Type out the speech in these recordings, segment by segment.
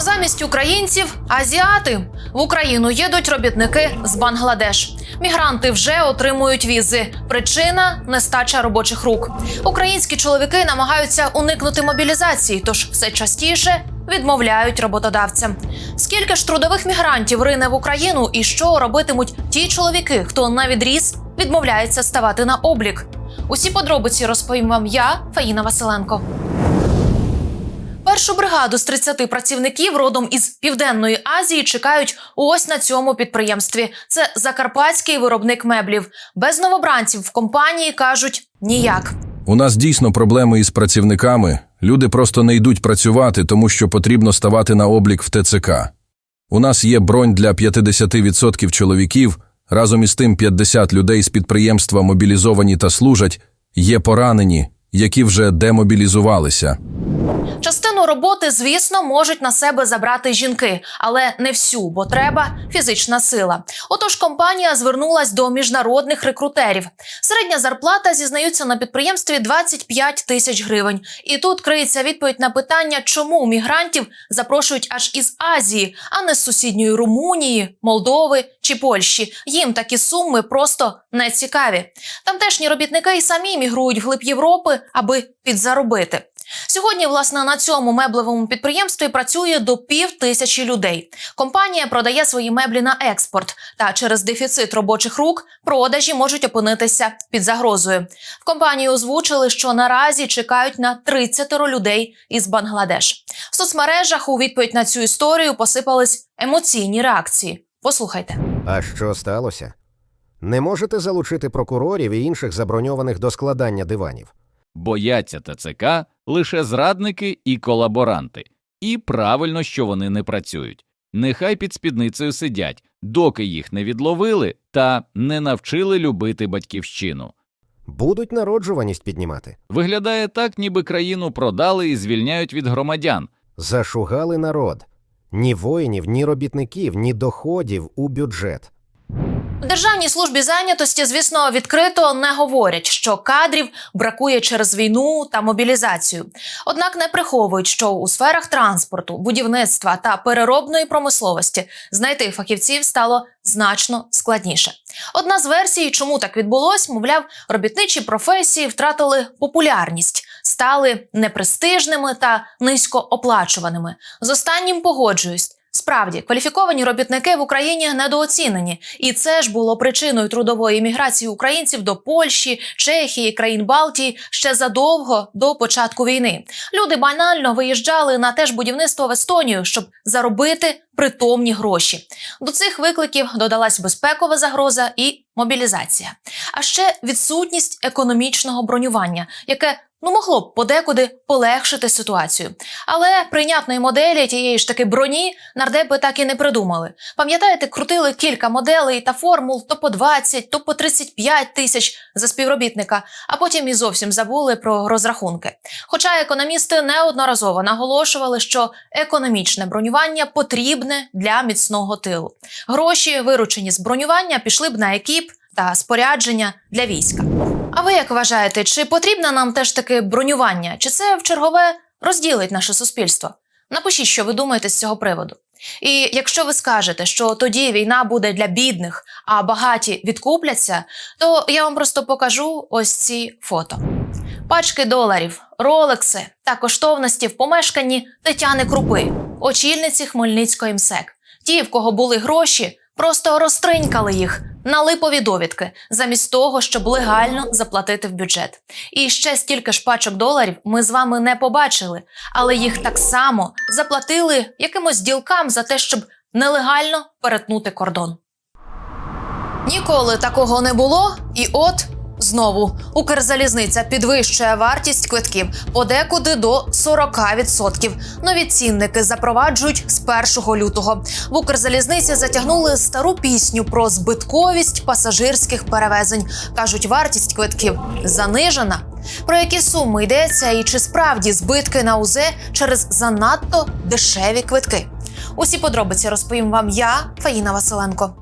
Замість українців азіати в Україну їдуть робітники з Бангладеш. Мігранти вже отримують візи. Причина нестача робочих рук. Українські чоловіки намагаються уникнути мобілізації, тож все частіше відмовляють роботодавцям. Скільки ж трудових мігрантів рине в Україну, і що робитимуть ті чоловіки, хто на відріз відмовляється ставати на облік? Усі подробиці розповім вам я, Фаїна Василенко. Першу бригаду з 30 працівників родом із Південної Азії чекають ось на цьому підприємстві. Це закарпатський виробник меблів. Без новобранців в компанії кажуть ніяк. У нас дійсно проблеми із працівниками. Люди просто не йдуть працювати, тому що потрібно ставати на облік в ТЦК. У нас є бронь для 50% чоловіків, разом із тим 50 людей з підприємства мобілізовані та служать, є поранені, які вже демобілізувалися. Частину роботи, звісно, можуть на себе забрати жінки, але не всю, бо треба фізична сила. Отож, компанія звернулась до міжнародних рекрутерів. Середня зарплата зізнаються на підприємстві 25 тисяч гривень. І тут криється відповідь на питання, чому мігрантів запрошують аж із Азії, а не з сусідньої Румунії, Молдови чи Польщі. Їм такі суми просто не цікаві. Тамтешні робітники й самі мігрують вглиб Європи, аби підзаробити. Сьогодні, власне, на цьому меблевому підприємстві працює до пів тисячі людей. Компанія продає свої меблі на експорт, та через дефіцит робочих рук продажі можуть опинитися під загрозою. В компанії озвучили, що наразі чекають на 30 людей із Бангладеш. В соцмережах у відповідь на цю історію посипались емоційні реакції. Послухайте. А що сталося? Не можете залучити прокурорів і інших заброньованих до складання диванів. Бояться ТЦК лише зрадники і колаборанти. І правильно, що вони не працюють. Нехай під спідницею сидять, доки їх не відловили та не навчили любити батьківщину. Будуть народжуваність піднімати. Виглядає так, ніби країну продали і звільняють від громадян. Зашугали народ. Ні воїнів, ні робітників, ні доходів у бюджет. В Державній службі зайнятості, звісно, відкрито не говорять, що кадрів бракує через війну та мобілізацію. Однак не приховують, що у сферах транспорту, будівництва та переробної промисловості знайти фахівців стало значно складніше. Одна з версій, чому так відбулось, мовляв, робітничі професії втратили популярність, стали непрестижними та низькооплачуваними. З останнім погоджуюсь. Справді, кваліфіковані робітники в Україні недооцінені, і це ж було причиною трудової міграції українців до Польщі, Чехії, країн Балтії ще задовго до початку війни. Люди банально виїжджали на те ж будівництво в Естонію, щоб заробити притомні гроші. До цих викликів додалась безпекова загроза і мобілізація, а ще відсутність економічного бронювання, яке ну могло б подекуди полегшити ситуацію. Але прийнятної моделі тієї ж таки броні нардепи так і не придумали. Пам'ятаєте, крутили кілька моделей та формул то по 20, то по 35 тисяч за співробітника, а потім і зовсім забули про розрахунки. Хоча економісти неодноразово наголошували, що економічне бронювання потрібне для міцного тилу. Гроші, виручені з бронювання, пішли б на екіп та спорядження для війська. А ви як вважаєте, чи потрібне нам теж таки бронювання? Чи це в чергове розділить наше суспільство? Напишіть, що ви думаєте з цього приводу. І якщо ви скажете, що тоді війна буде для бідних, а багаті відкупляться, то я вам просто покажу ось ці фото. Пачки доларів, ролекси та коштовності в помешканні Тетяни Крупи, очільниці Хмельницької МСЕК. Ті, в кого були гроші, просто розтринькали їх на липові довідки, замість того, щоб легально заплатити в бюджет. І ще стільки ж пачок доларів ми з вами не побачили, але їх так само заплатили якимось ділкам за те, щоб нелегально перетнути кордон. Ніколи такого не було, і от. Знову Укрзалізниця підвищує вартість квитків подекуди до 40%. Нові цінники запроваджують з 1 лютого. В Укрзалізниці затягнули стару пісню про збитковість пасажирських перевезень. кажуть, вартість квитків занижена. Про які суми йдеться, і чи справді збитки на УЗ через занадто дешеві квитки? Усі подробиці розповім вам я, Фаїна Василенко.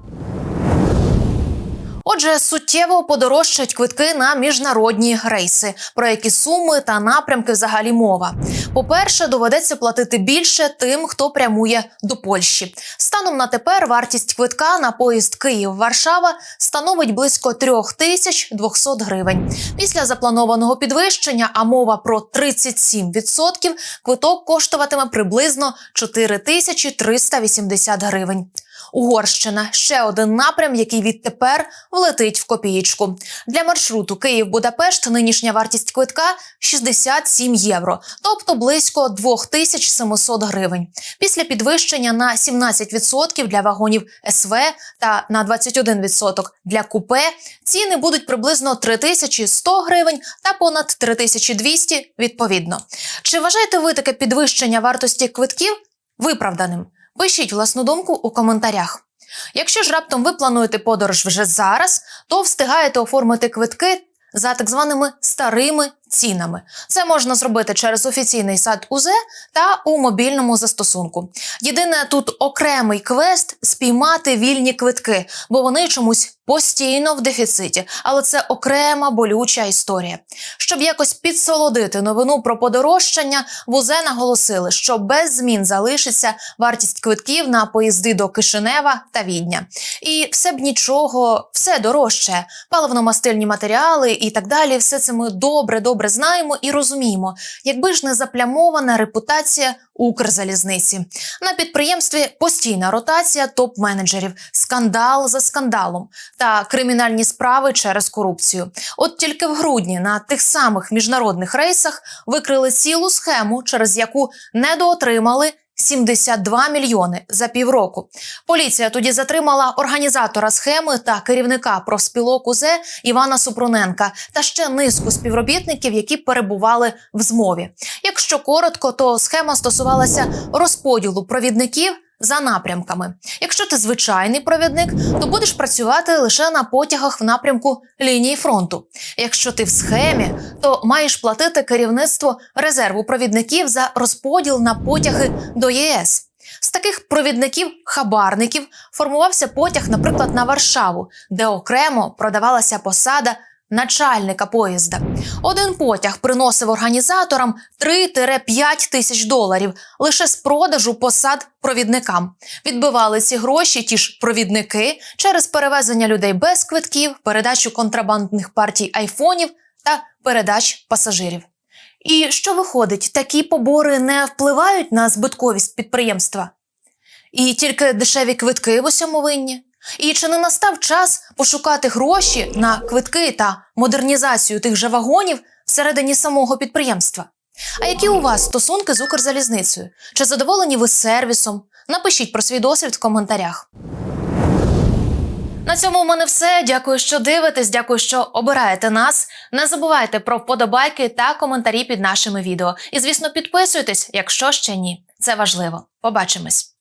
Отже, суттєво подорожчать квитки на міжнародні рейси, про які суми та напрямки взагалі мова. По-перше, доведеться платити більше тим, хто прямує до Польщі. Станом на тепер вартість квитка на поїзд Київ-Варшава становить близько 3200 гривень. Після запланованого підвищення, а мова про 37%, квиток коштуватиме приблизно 4380 гривень. Угорщина ще один напрям, який відтепер влетить в копієчку. Для маршруту Київ-Будапешт нинішня вартість квитка 67 євро, тобто близько 2700 гривень. Після підвищення на 17% для вагонів СВ та на 21% для купе ціни будуть приблизно 3100 гривень та понад 3200 відповідно. Чи вважаєте ви таке підвищення вартості квитків виправданим? Пишіть власну думку у коментарях. Якщо ж раптом ви плануєте подорож вже зараз, то встигаєте оформити квитки за так званими старими цінами. Це можна зробити через офіційний сайт УЗ та у мобільному застосунку. Єдине тут окремий квест спіймати вільні квитки, бо вони чомусь постійно в дефіциті. Але це окрема болюча історія. Щоб якось підсолодити новину про подорожчання, в УЗ наголосили, що без змін залишиться вартість квитків на поїзди до Кишинева та Відня. І все б нічого, все дорожче. Паливно-мастильні матеріали і так далі. Все це ми добре, добре знаємо і розуміємо. Якби ж не заплямована репутація Укрзалізниці на підприємстві постійна ротація топ-менеджерів, скандал за скандалом та кримінальні справи через корупцію. От тільки в грудні на тих самих міжнародних рейсах викрили цілу схему, через яку недоотримали 72 мільйони за півроку. Поліція тоді затримала організатора схеми та керівника профспілок УЗ Івана Супруненка та ще низку співробітників, які перебували в змові. Якщо коротко, то схема стосувалася розподілу провідників. За напрямками. Якщо ти звичайний провідник, то будеш працювати лише на потягах в напрямку лінії фронту. Якщо ти в схемі, то маєш платити керівництво резерву провідників за розподіл на потяги до ЄС. З таких провідників-хабарників формувався потяг, наприклад, на Варшаву, де окремо продавалася посада начальника поїзда. Один потяг приносив організаторам 3-5 тисяч доларів лише з продажу посад провідникам. Відбивали ці гроші ті ж провідники через перевезення людей без квитків, передачу контрабандних партій айфонів та передач пасажирів. І що виходить, такі побори не впливають на збитковість підприємства? І тільки дешеві квитки в усьому винні? І чи не настав час пошукати гроші на квитки та модернізацію тих же вагонів всередині самого підприємства? А які у вас стосунки з Укрзалізницею? Чи задоволені ви сервісом? Напишіть про свій досвід в коментарях. На цьому в мене все. Дякую, що дивитесь. Дякую, що обираєте нас. Не забувайте про вподобайки та коментарі під нашими відео. І, звісно, підписуйтесь, якщо ще ні. Це важливо. Побачимось.